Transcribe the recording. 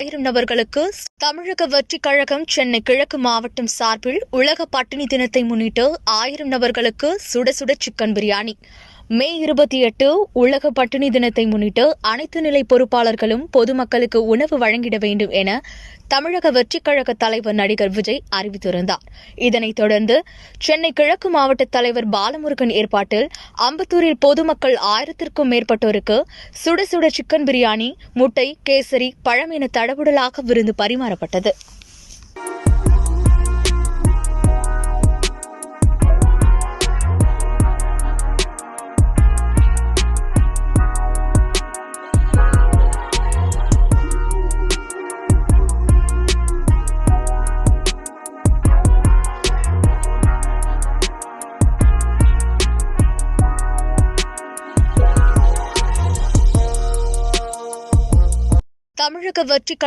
ஆயிரம் நபர்களுக்கு தமிழக வெற்றிக் கழகம் சென்னை கிழக்கு மாவட்டம் சார்பில் உலக பட்டினி தினத்தை முன்னிட்டு ஆயிரம் நபர்களுக்கு சுட சுட சிக்கன் பிரியாணி. மே இருபத்தி எட்டு உலக பட்டினி தினத்தை முன்னிட்டு அனைத்து நிலை பொறுப்பாளர்களும் பொதுமக்களுக்கு உணவு வழங்கிட வேண்டும் என தமிழக வெற்றிக் கழக தலைவர் நடிகர் விஜய் அறிவித்திருந்தார். இதனைத் தொடர்ந்து சென்னை கிழக்கு மாவட்ட தலைவர் பாலமுருகன் ஏற்பாட்டில் அம்பத்தூரில் பொதுமக்கள் ஆயிரத்திற்கும் மேற்பட்டோருக்கு சுட சுட சிக்கன் பிரியாணி முட்டை கேசரி பழம் என தடபுடலாக விருந்து பரிமாறப்பட்டது. தமிழக வெற்றி